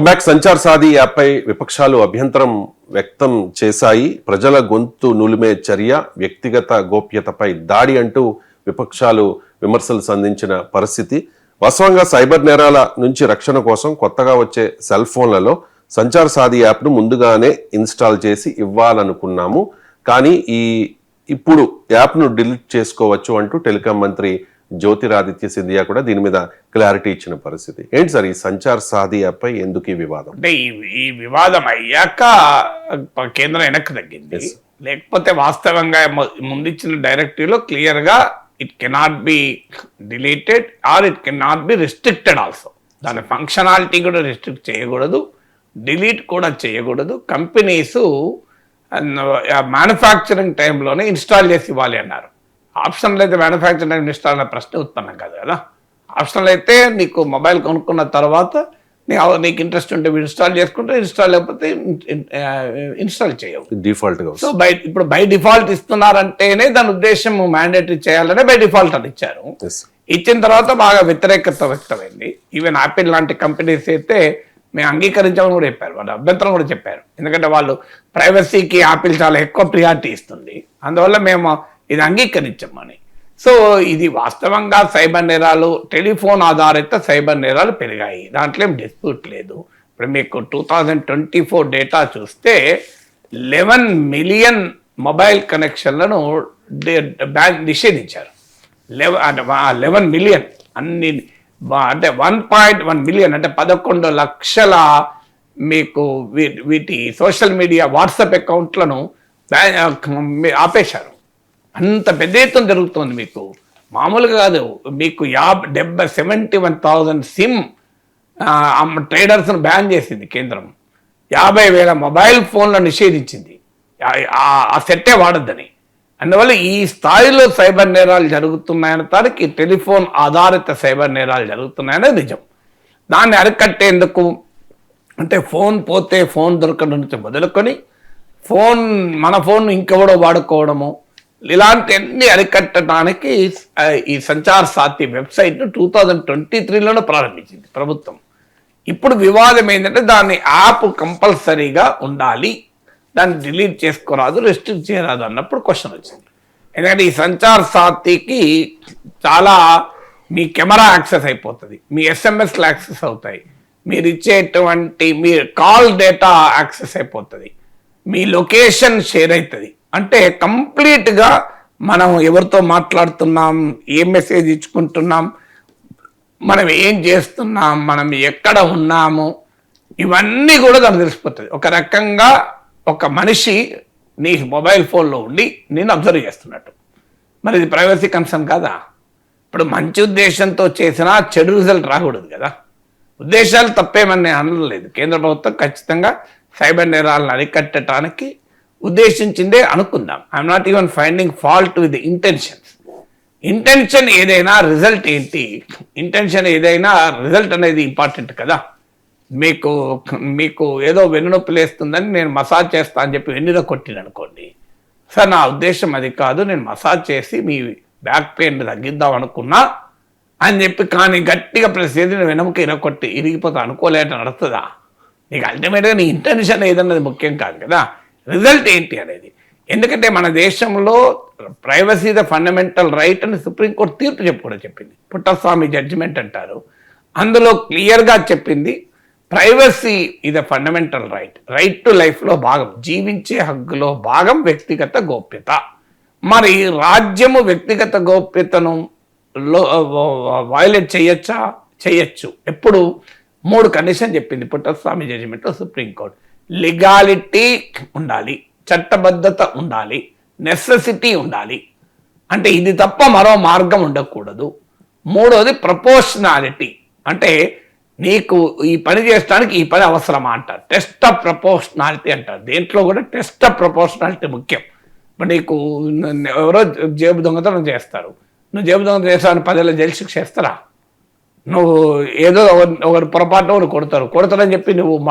Back Sanchar సాది యాప్పై విపక్షాలు అభ్యంతరం వ్యక్తం చేశాయి. ప్రజల గొంతు నులిమే చర్య వ్యక్తిగత గోప్యతపై దాడి అంటూ విపక్షాలు విమర్శలు సంధించిన పరిస్థితి. వాస్తవంగా సైబర్ నేరాల నుంచి రక్షణ కోసం కొత్తగా వచ్చే సెల్ ఫోన్లలో సంచార్ సాది యాప్ను ముందుగానే ఇన్స్టాల్ చేసి ఇవ్వాలనుకున్నాము. కానీ ఈ ఇప్పుడు యాప్ను డిలీట్ చేసుకోవచ్చు అంటూ టెలికాం మంత్రి జ్యోతిరాదిత్య సింధియా కూడా దీని మీద క్లారిటీ ఇచ్చిన పరిస్థితి. ఏంటి సార్ ఈ సంచార్ సాది యాప్పై ఎందుకు ఈ వివాదం? అంటే ఈ ఈ వివాదం అయ్యాక కేంద్రం వెనక్కి తగ్గింది. లేకపోతే వాస్తవంగా ముందిచ్చిన డైరెక్టివ్లో క్లియర్గా it cannot be deleted or it cannot be restricted also దాని ఫంక్షనాలిటీ కూడా రిస్ట్రిక్ట్ చేయకూడదు డిలీట్ కూడా చేయకూడదు. కంపెనీస్ మ్యానుఫ్యాక్చరింగ్ టైంలోనే ఇన్స్టాల్ చేసి ఇవ్వాలి అన్నారు. ఆప్షన్లు అయితే మ్యానుఫ్యాక్చరింగ్ టైం ఇన్స్టాల్ అనే ప్రశ్న ఉత్పన్నం కాదు కదా. ఆప్షన్లు అయితే నీకు మొబైల్ కొనుక్కున్న తర్వాత నీ అవ- నీకు ఇంట్రెస్ట్ ఉంటే ఇన్స్టాల్ చేసుకుంటే ఇన్స్టాల్ లేకపోతే ఇన్స్టాల్ చేయవు. డిఫాల్ట్గా సో బై ఇప్పుడు బై డిఫాల్ట్ ఇస్తున్నారంటేనే దాని ఉద్దేశం మ్యాండేటరీ చేయాలనే బై డిఫాల్ట్ అని ఇచ్చారు. ఇచ్చిన తర్వాత బాగా వ్యతిరేకత వ్యక్తమైంది. ఈవెన్ యాపిల్ లాంటి కంపెనీస్ అయితే మేము అంగీకరించామని కూడా చెప్పారు. వాళ్ళు అభ్యంతరం కూడా చెప్పారు. ఎందుకంటే వాళ్ళు ప్రైవసీకి యాపిల్ చాలా ఎక్కువ ప్రియారిటీ ఇస్తుంది. అందువల్ల మేము ఇది అంగీకరించమని. సో ఇది వాస్తవంగా సైబర్ నేరాలు టెలిఫోన్ ఆధారిత సైబర్ నేరాలు పెరిగాయి. దాంట్లో ఏం డిస్ప్యూట్ లేదు. ఇప్పుడు మీకు two thousand twenty four data చూస్తే లెవెన్ మిలియన్ మొబైల్ కనెక్షన్లను బ్యాంక్ నిషేధించారు. లెవెన్ అంటే లెవెన్ మిలియన్ అన్ని అంటే వన్ పాయింట్ వన్ మిలియన్ అంటే పదకొండు లక్షల మీకు వీటి సోషల్ మీడియా వాట్సాప్ అకౌంట్లను ఆపేశారు. అంత పెద్ద ఎత్తున జరుగుతుంది మీకు. మామూలుగా కాదు మీకు యాభై డెబ్బై సెవెంటీ వన్ థౌజండ్ సిమ్ ట్రేడర్స్ను బ్యాన్ చేసింది కేంద్రం. యాభై వేల మొబైల్ ఫోన్లను నిషేధించింది. ఆ- ఆ- సెట్టే వాడొద్దని. అందువల్ల ఈ స్థాయిలో సైబర్ నేరాలు జరుగుతున్నాయన్న దానికి టెలిఫోన్ ఆధారిత సైబర్ నేరాలు జరుగుతున్నాయనేది నిజం. దాన్ని అరికట్టేందుకు అంటే ఫోన్ పోతే ఫోన్ దొరకడం నుంచి మొదలుకొని ఫోన్ మన ఫోన్ ఇంకెవడో వాడుకోవడము ఇలాంటి అన్ని అరికట్టడానికి ఈ సంచార సాతి వెబ్సైట్ను టూ థౌజండ్ ట్వంటీ త్రీలోనే ప్రారంభించింది ప్రభుత్వం. ఇప్పుడు వివాదం ఏంటంటే దాన్ని యాప్ కంపల్సరీగా ఉండాలి. దాన్ని డిలీట్ చేసుకోరాదు రెస్ట్రిక్ట్ చేయరాదు అన్నప్పుడు క్వశ్చన్ వచ్చింది. ఎందుకంటే ఈ సంచార్ సాతికి చాలా మీ కెమెరా యాక్సెస్ అయిపోతుంది మీ ఎస్ఎంఎస్లు యాక్సెస్ అవుతాయి మీరు ఇచ్చేటువంటి మీ కాల్ డేటా యాక్సెస్ అయిపోతుంది మీ లొకేషన్ షేర్ అవుతుంది అంటే కంప్లీట్గా మనం ఎవరితో మాట్లాడుతున్నాం ఏ మెసేజ్ ఇచ్చుకుంటున్నాం మనం ఏం చేస్తున్నాం మనం ఎక్కడ ఉన్నాము ఇవన్నీ కూడా దానికి తెలిసిపోతుంది. ఒక రకంగా ఒక మనిషి నీ మొబైల్ ఫోన్లో ఉండి నేను అబ్జర్వ్ చేస్తున్నట్టు. మరి ఇది ప్రైవసీ కన్సర్న్ కాదా? ఇప్పుడు మంచి ఉద్దేశంతో చేసినా చెడు రిజల్ట్ రాకూడదు కదా. ఉద్దేశాలు తప్పేమని నేను అనలేదు కేంద్ర ప్రభుత్వం ఖచ్చితంగా సైబర్ నేరాలను అరికట్టడానికి ఉద్దేశించిందే అనుకుందాం. I'm not even finding fault with intentions intention ఏదైనా రిజల్ట్ ఏంటి? ఇంటెన్షన్ ఏదైనా రిజల్ట్ అనేది ఇంపార్టెంట్ కదా? మీకు మీకు ఏదో వెన్నునొప్పి లేస్తుందని నేను మసాజ్ చేస్తా అని చెప్పి వెన్నులో కొట్టిన అనుకోండి. సార్ నా ఉద్దేశం అది కాదు నేను మసాజ్ చేసి మీ బ్యాక్ పెయిన్ తగ్గిద్దాం అనుకున్నా అని చెప్పి కానీ గట్టిగా ప్రెస్ చేసి నేను వెనముక ఇరగొట్టి ఇరిగిపోతా అనుకోలేట నడుస్తుందా? నీకు అల్టిమేట్గా నీ ఇంటెన్షన్ ఏదన్నది ముఖ్యం కాదు కదా? రిజల్ట్ ఏంటి అనేది. ఎందుకంటే మన దేశంలో ప్రైవసీ ద ఫండమెంటల్ రైట్ అని సుప్రీంకోర్టు తీర్పు చెప్పు కూడా చెప్పింది. పుట్టస్వామి జడ్జిమెంట్ అంటారు. అందులో క్లియర్గా చెప్పింది ప్రైవసీ ఇది ఫండమెంటల్ రైట్. రైట్ టు లైఫ్లో భాగం జీవించే హక్కులో భాగం వ్యక్తిగత గోప్యత. మరి రాజ్యము వ్యక్తిగత గోప్యతను వయలేట్ చేయొచ్చా? చేయొచ్చు. ఎప్పుడు? మూడు కండిషన్ చెప్పింది పుట్టస్వామి జడ్జిమెంట్లో సుప్రీంకోర్టు. లిగాలిటీ ఉండాలి చట్టబద్ధత ఉండాలి నెసెసిటీ ఉండాలి. అంటే ఇది తప్ప మరో మార్గం ఉండకూడదు. మూడోది ప్రపోర్షనాలిటీ అంటే నీకు ఈ పని చేయడానికి ఈ పని అవసరమా అంటారు. టెస్ట్ ఆఫ్ ప్రపోర్షనాలిటీ అంటారు. దేంట్లో కూడా టెస్ట్ ఆఫ్ ప్రపోర్షనాలిటీ ముఖ్యం. ఇప్పుడు నీకు ఎవరో జేబు దొంగతనం చేస్తారు. నువ్వు జేబు దొంగతనం చేస్తావు పదేళ్ళ జైలు శిక్ష చేస్తారా నువ్వు ఏదో ఒకరు పొరపాటు ఒకరు కొడతారు. కొడతారని చెప్పి నువ్వు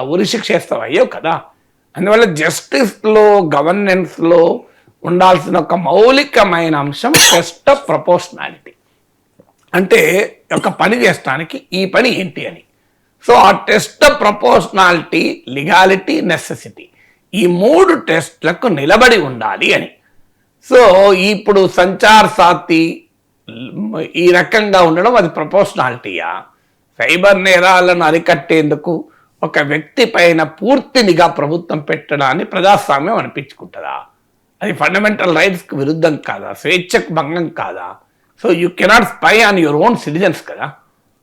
ఉరి శిక్ష వేస్తావు? అయ్యో కదా. అందువల్ల జస్టిస్లో గవర్నెన్స్లో ఉండాల్సిన ఒక మౌలికమైన అంశం టెస్ట్ ఆఫ్ ప్రపోర్షనాలిటీ. అంటే ఒక పని చేస్తానికి ఈ పని ఏంటి అని. సో ఆ టెస్ట్ ప్రపోర్షనాలిటీ లిగాలిటీ నెసెసిటీ ఈ మూడు టెస్ట్లకు నిలబడి ఉండాలి అని. సో ఇప్పుడు సంచార్ సాతి ఈ రకంగా ఉండడం అది ప్రపోర్షనాలిటీయా? సైబర్ నేరాలను అరికట్టేందుకు ఒక వ్యక్తి పైన పూర్తి నిఘా ప్రభుత్వం పెట్టడాన్ని ప్రజాస్వామ్యం అనిపించుకుంటుందా? అది ఫండమెంటల్ రైట్స్కి విరుద్ధం కాదా? స్వేచ్ఛకు భంగం కాదా? So you cannot spy on your own citizens కదా?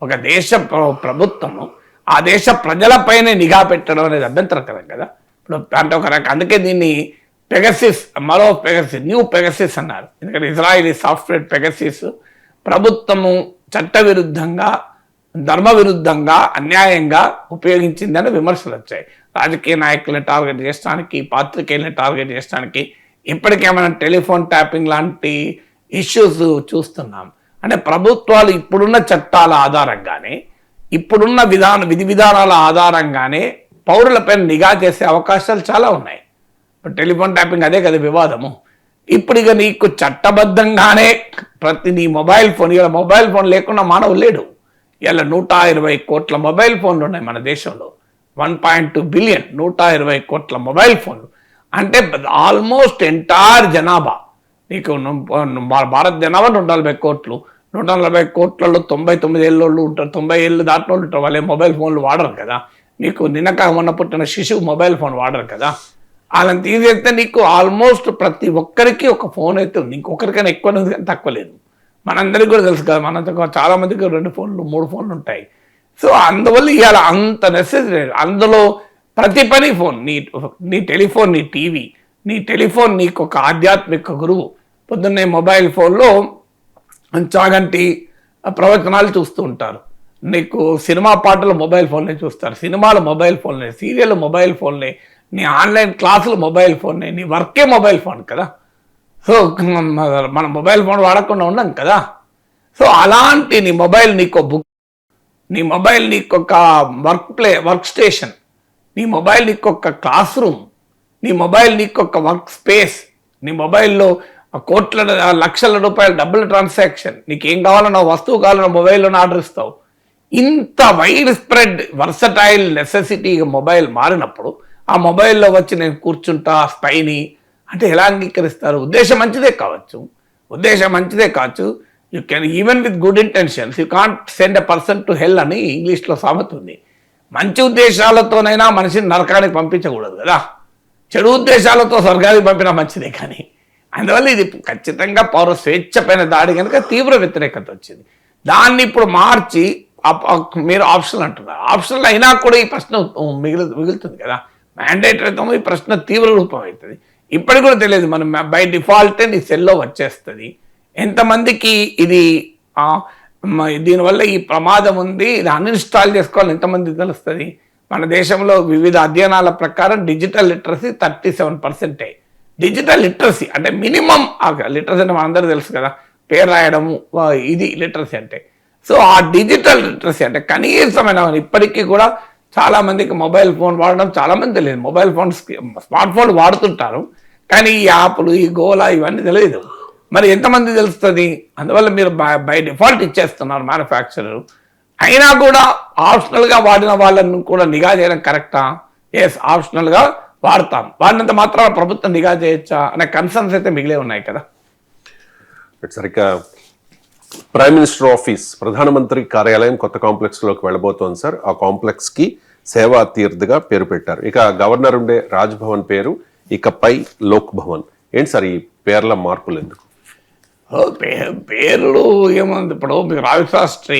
ఒక దేశ ప్ర- ప్రభుత్వము ఆ దేశ ప్రజలపైనే నిఘా పెట్టడం అనేది అభ్యంతరకరం కదా? ఇప్పుడు అంటే ఒక రకం అందుకే దీన్ని పెగసిస్ మరో పెగసిస్ న్యూ పెగసిస్ అన్నారు. ఎందుకంటే ఇజ్రాయిలీ సాఫ్ట్వేర్ పెగసిస్ ప్రభుత్వము చట్టవిరుద్ధంగా ధర్మ విరుద్ధంగా అన్యాయంగా ఉపయోగించిందని విమర్శలు వచ్చాయి. రాజకీయ నాయకులను టార్గెట్ చేయడానికి పాత్రికేయులను టార్గెట్ చేయడానికి ఇప్పటికేమైనా టెలిఫోన్ ట్యాపింగ్ లాంటి ఇష్యూస్ చూస్తున్నాం. అంటే ప్రభుత్వాలు ఇప్పుడున్న చట్టాల ఆధారంగానే ఇప్పుడున్న విధాన విధి విధానాల ఆధారంగానే పౌరులపై నిఘా చేసే అవకాశాలు చాలా ఉన్నాయి. టెలిఫోన్ ట్యాపింగ్ అదే కదా వివాదము. ఇప్పుడు ఇక నీకు చట్టబద్ధంగానే ప్రతి నీ మొబైల్ ఫోన్ ఇలా మొబైల్ ఫోన్ లేకుండా మానవులు లేడు. ఇలా నూట ఇరవై కోట్ల మొబైల్ ఫోన్లు ఉన్నాయి మన దేశంలో. వన్ పాయింట్ టూ బిలియన్ నూట ఇరవై కోట్ల మొబైల్ ఫోన్లు. అంటే ఆల్మోస్ట్ ఎంటైర్ జనాభా. నీకు భారత జనాభా నూట నలభై కోట్లు. నూట నలభై కోట్లలో తొంభై తొమ్మిది ఏళ్ళు ఉంటారు. తొంభై ఏళ్ళు దాటిన వాళ్ళు ఉంటారు. వాళ్ళే మొబైల్ ఫోన్లు వాడరు కదా. నీకు నిన్నక మొన్న పుట్టిన శిశువు మొబైల్ ఫోన్ వాడరు కదా. వాళ్ళని తీసేస్తే నీకు ఆల్మోస్ట్ ప్రతి ఒక్కరికి ఒక ఫోన్ అయితే ఉంది. ఇంకొకరికైనా ఎక్కువ ఉంది కానీ తక్కువ లేదు. మనందరికీ కూడా తెలుసు కదా మన చాలామందికి రెండు ఫోన్లు మూడు ఫోన్లు ఉంటాయి. సో అందువల్ల ఇవాళ అంత నెసెసరీ అందులో ప్రతి పని ఫోన్ నీ నీ టెలిఫోన్ నీ టీవీ నీ టెలిఫోన్ నీకు ఒక ఆధ్యాత్మిక గురువు. పొద్దున్నే మొబైల్ ఫోన్లో చాగంటి ప్రవచనాలు చూస్తూ ఉంటారు. నీకు సినిమా పాటలు మొబైల్ ఫోన్లే చూస్తారు. సినిమాలు మొబైల్ ఫోన్లే సీరియల్ మొబైల్ ఫోన్లే నీ ఆన్లైన్ క్లాసులు మొబైల్ ఫోన్ నీ వర్కే మొబైల్ ఫోన్ కదా. సో మన మొబైల్ ఫోన్ వాడకుండా ఉండం కదా. సో అలాంటి నీ మొబైల్ నీకు బుక్ నీ మొబైల్ నీకు ఒక వర్క్ ప్లే వర్క్ స్టేషన్ నీ మొబైల్ నీకు ఒక క్లాస్ రూమ్ నీ మొబైల్ నీకు ఒక వర్క్ స్పేస్ నీ మొబైల్లో కోట్ల లక్షల రూపాయల డబ్బుల ట్రాన్సాక్షన్ నీకు ఏం కావాలన్నా వస్తువు కావాలన్నా మొబైల్లోనే ఆర్డర్ ఇస్తావు. ఇంత wide spread versatile necessity mobile మారినప్పుడు ఆ మొబైల్లో వచ్చి నేను కూర్చుంటా స్పైని అంటే ఎలా అంగీకరిస్తారు? ఉద్దేశం మంచిదే కావచ్చు. ఉద్దేశం మంచిదే కావచ్చు. You can even with good intentions you can't send a person to hell అని ఇంగ్లీష్లో సామెత ఉంది. మంచి ఉద్దేశాలతోనైనా మనిషిని నరకానికి పంపించకూడదు కదా. చెడు ఉద్దేశాలతో స్వర్గానికి పంపినా మంచిదే కానీ. అందువల్ల ఇది ఖచ్చితంగా పౌర స్వేచ్ఛ పైన దాడి కనుక తీవ్ర వ్యతిరేకత వచ్చింది. దాన్ని ఇప్పుడు మార్చి మీరు ఆప్షనల్ అంటున్నారు. ఆప్షనల్ అయినా కూడా ఈ ప్రశ్న మిగిలి మిగులుతుంది కదా. మ్యాండేటరీతో ఈ ప్రశ్న తీవ్ర రూపం అవుతుంది. ఇప్పటికి కూడా తెలియదు మనం బై డిఫాల్టే నీ సెల్లో వచ్చేస్తుంది. ఎంతమందికి ఇది దీనివల్ల ఈ ప్రమాదం ఉంది ఇది అన్ఇన్స్టాల్ చేసుకోవాలి ఎంతమంది తెలుస్తుంది? మన దేశంలో వివిధ అధ్యయనాల ప్రకారం డిజిటల్ లిటరసీ థర్టీ సెవెన్ పర్సెంటే డిజిటల్ లిటరసీ అంటే మినిమం లిటరసీ అంటే మనందరూ తెలుసు కదా పేరు రాయడము ఇది లిటరసీ అంటే. సో ఆ డిజిటల్ లిటరసీ అంటే కనీసమైన ఇప్పటికీ కూడా చాలామందికి మొబైల్ ఫోన్ వాడడం చాలా మంది తెలియదు. మొబైల్ ఫోన్స్ స్మార్ట్ ఫోన్ వాడుతుంటారు. కానీ ఈ యాప్లు ఈ గోలా ఇవన్నీ తెలియదు. మరి ఎంతమంది తెలుస్తుంది? అందువల్ల మీరు బై డిఫాల్ట్ ఇచ్చేస్తున్నారు మ్యానుఫ్యాక్చరర్. అయినా కూడా ఆప్షనల్గా వాడిన వాళ్ళను కూడా నిఘా చేయడం కరెక్టా? ఎస్ ఆప్షనల్గా వాడతాం. వాడినంత మాత్రం ప్రభుత్వం నిఘా చేయొచ్చా? అనే కన్సర్న్స్ అయితే మిగిలే ఉన్నాయి కదా. సరిగ్గా ప్రైమ్ మినిస్టర్ ఆఫీస్ ప్రధానమంత్రి కార్యాలయం కొత్త కాంప్లెక్స్లోకి వెళ్ళబోతోంది సార్ ఆ కాంప్లెక్స్కి సేవా తీర్థగా పేరు పెట్టారు. ఇక గవర్నర్ ఉండే రాజ్ భవన్ పేరు ఇకపై లోక్ భవన్. ఏంటి సార్ ఈ పేర్ల మార్పులు ఎందుకు? పేర్లు ఏముంది? ఇప్పుడు మీకు రావిశాస్త్రి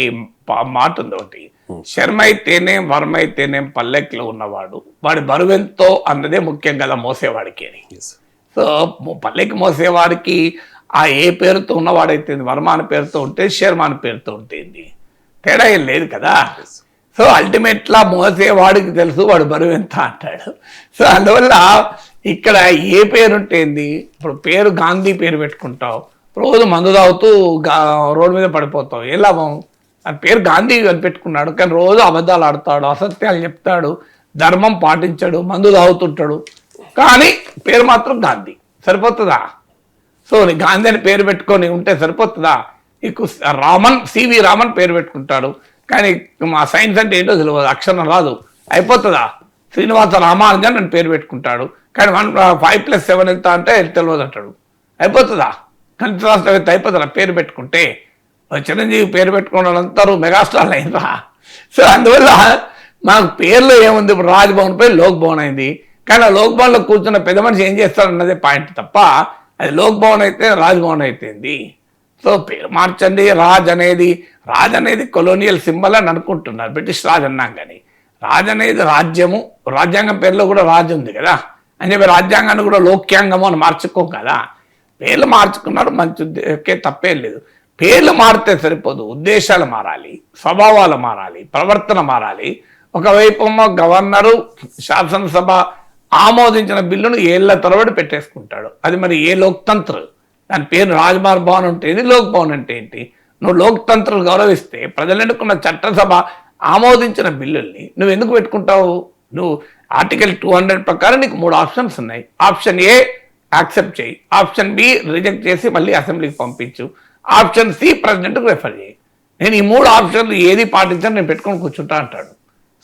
మాట ఉంది ఒకటి. శర్మ అయితేనేం వర్మ అయితేనేం పల్లెక్లో ఉన్నవాడు. వాడి బరువెంతో అన్నదే ముఖ్యం కదా మోసేవాడికి సో పల్లెకి మోసేవాడికి ఆ ఏ పేరుతో ఉన్నవాడైతే వర్మ అని పేరుతో ఉంటే శర్మ అని పేరుతో ఉంటుంది? తేడా ఏం లేదు కదా? సో అల్టిమేట్లా మోసేవాడికి తెలుసు వాడు బరువు ఎంత అంటాడు. సో అందువల్ల ఇక్కడ ఏ పేరు ఉంటేంది ఇప్పుడు పేరు గాంధీ పేరు పెట్టుకుంటావు. రోజు మందు తాగుతూ రోడ్డు మీద పడిపోతావు. ఏ లాభం? అని పేరు గాంధీ అని పెట్టుకున్నాడు. కానీ రోజు అబద్ధాలు ఆడతాడు అసత్యాలు చెప్తాడు ధర్మం పాటించాడు మందు తాగుతుంటాడు. కానీ పేరు మాత్రం గాంధీ. సరిపోతుందా? సో గాంధీ అని పేరు పెట్టుకొని ఉంటే సరిపోతుందా? నీకు రామన్ సివి రామన్ పేరు పెట్టుకుంటాడు. కానీ మా సైన్స్ అంటే ఏంటో తెలియదు అక్షరం రాదు. అయిపోతుందా? శ్రీనివాస రామానుజన్ అని పేరు పెట్టుకుంటాడు. కానీ వన్ ఫైవ్ ప్లస్ సెవెన్ ఎంత అంటే తెలియదు అంటాడు. అయిపోతుందా? గణిత రాష్ట్రవేత్త అయిపోతుందా పేరు పెట్టుకుంటే? చిరంజీవి పేరు పెట్టుకున్న అంటారు మెగాస్టార్లు అయినరా? సో అందువల్ల మాకు పేర్లో ఏముంది? ఇప్పుడు రాజ్భవన్ పోయి లోక్ భవన్ అయింది. కానీ ఆ లోక్ భవన్లో కూర్చున్న పెద్ద మనిషి ఏం చేస్తారన్నదే పాయింట్ తప్ప అది లోక్ భవన్ అయితే రాజ్భవన్ అయిపోయింది సో పేరు మార్చండి రాజ్ అనేది రాజ్ అనేది కొలోనియల్ సింబల్ అని అనుకుంటున్నారు బ్రిటిష్ రాజ్ అన్నాం కానీ రాజ్ అనేది రాజ్యము రాజ్యాంగం పేరులో కూడా రాజు ఉంది కదా. అని చెప్పి రాజ్యాంగాన్ని కూడా లోక్యాంగము అని మార్చుకోం కదా. పేర్లు మార్చుకున్నారు మంచి ఉద్దేశకే తప్పేం లేదు. పేర్లు మారితే సరిపోదు ఉద్దేశాలు మారాలి స్వభావాలు మారాలి ప్రవర్తన మారాలి. ఒకవైపు గవర్నరు శాసనసభ ఆమోదించిన బిల్లును ఏళ్ళ తరబడి పెట్టేసుకుంటాడు. అది మరి ఏ లోక్తంత్ర? దాని పేరు రాజ్మార్ భవన్ అంటే ఏంటి? లోక్ భవన్ అంటే ఏంటి? నువ్వు లోక్తంత్ర గౌరవిస్తే ప్రజలు ఎన్నుకున్న చట్టసభ ఆమోదించిన బిల్లుల్ని నువ్వు ఎందుకు పెట్టుకుంటావు? నువ్వు ఆర్టికల్ టూ హండ్రెడ్ ప్రకారం నీకు మూడు ఆప్షన్స్ ఉన్నాయి. ఆప్షన్ ఏ యాక్సెప్ట్ చేయి. ఆప్షన్ బి రిజెక్ట్ చేసి మళ్ళీ అసెంబ్లీకి పంపించు. ఆప్షన్ సి ప్రెసిడెంట్కి రెఫర్ చేయి. నేను ఈ మూడు ఆప్షన్లు ఏది పాటించాను నేను పెట్టుకొని కూర్చుంటా అంటాడు.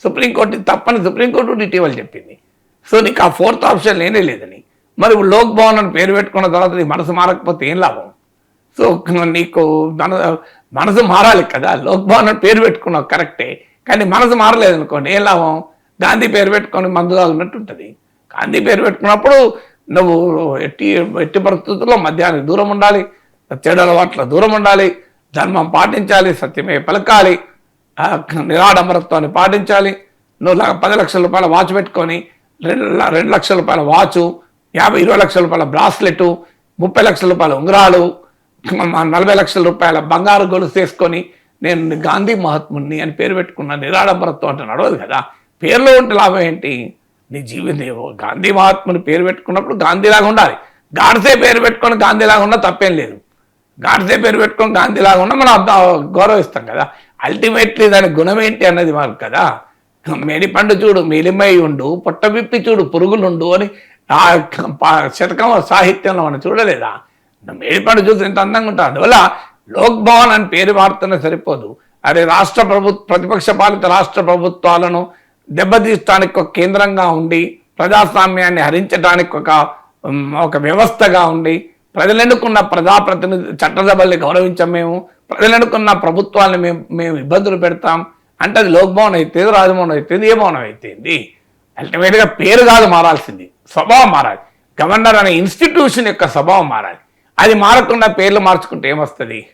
సుప్రీంకోర్టు తప్పని సుప్రీంకోర్టు ఇటీవల చెప్పింది. సో నీకు ఆ ఫోర్త్ ఆప్షన్ లేనే లేదని మరి లోక్ భవన్ అని పేరు పెట్టుకున్న తర్వాత నీ మనసు మారకపోతే ఏం లాభం? సో నీకు మన మనసు మారాలి కదా. లోక్ భవన్ అని పేరు పెట్టుకున్నావు కరెక్టే. కానీ మనసు మారలేదు అనుకోండి ఏం లాభం? గాంధీ పేరు పెట్టుకొని మందు తాగున్నట్టు ఉంటుంది. గాంధీ పేరు పెట్టుకున్నప్పుడు నువ్వు ఎట్టి ఎట్టి పరిస్థితుల్లో మధ్యాహ్నం దూరం ఉండాలి చెడు అలవాట్ల దూరం ఉండాలి ధర్మం పాటించాలి సత్యమే పలకాలి నిరాడంబరత్వాన్ని పాటించాలి నువ్వు పది లక్షల రూపాయల వాచ్ పెట్టుకొని రెండు రెండు లక్షల రూపాయల వాచు యాభై ఇరవై లక్షల రూపాయల బ్రాస్లెట్ ముప్పై లక్షల రూపాయల ఉంగరాలు నలభై లక్షల రూపాయల బంగారు గొలుసు తీసుకొని నేను గాంధీ మహాత్ముని అని పేరు పెట్టుకున్న నిరాడంబరత్వం అంటే నడవదు కదా. పేర్లో ఉంటే లాభం ఏంటి? నీ జీవితం గాంధీ మహాత్ముని పేరు పెట్టుకున్నప్పుడు గాంధీలాగా ఉండాలి. గాడ్సే పేరు పెట్టుకొని గాంధీలాగా ఉన్నా తప్పేం లేదు. గాడ్సే పేరు పెట్టుకొని గాంధీలాగా ఉన్నా మనం గౌరవిస్తాం కదా. అల్టిమేట్లీ దాని గుణం ఏంటి అన్నది మాకు కదా. మేడిపండు చూడు మేలిమై ఉండు పొట్టవిప్పి చూడు పురుగులుండు అని ఆ శతకం సాహిత్యంలో మనం చూడలేదా? మేడిపండు చూసి ఎంత అందంగా ఉంటుంది అందువల్ల లోక్ భవన్ అని పేరు మారుతున్న సరిపోదు. అదే రాష్ట్ర ప్రభు ప్రతిపక్ష పాలిత రాష్ట్ర ప్రభుత్వాలను దెబ్బతీయడానికి ఒక కేంద్రంగా ఉండి ప్రజాస్వామ్యాన్ని హరించడానికి ఒక ఒక వ్యవస్థగా ఉండి ప్రజలు ఎన్నుకున్న ప్రజాప్రతినిధి చట్టసభల్ని గౌరవించం మేము ప్రజలు ఎన్నుకున్న మేము మేము ఇబ్బందులు పెడతాం. అంటే అది లోక్ భవన్ అయితే రాజభవన్ అయితే ఏ భవనం అయితేంది? అల్టిమేట్గా పేరు కాదు మారాల్సింది స్వభావం మారాలి. గవర్నర్ అనే ఇన్స్టిట్యూషన్ యొక్క స్వభావం మారాలి. అది మారకుండా పేర్లు మార్చుకుంటే ఏమొస్తుంది?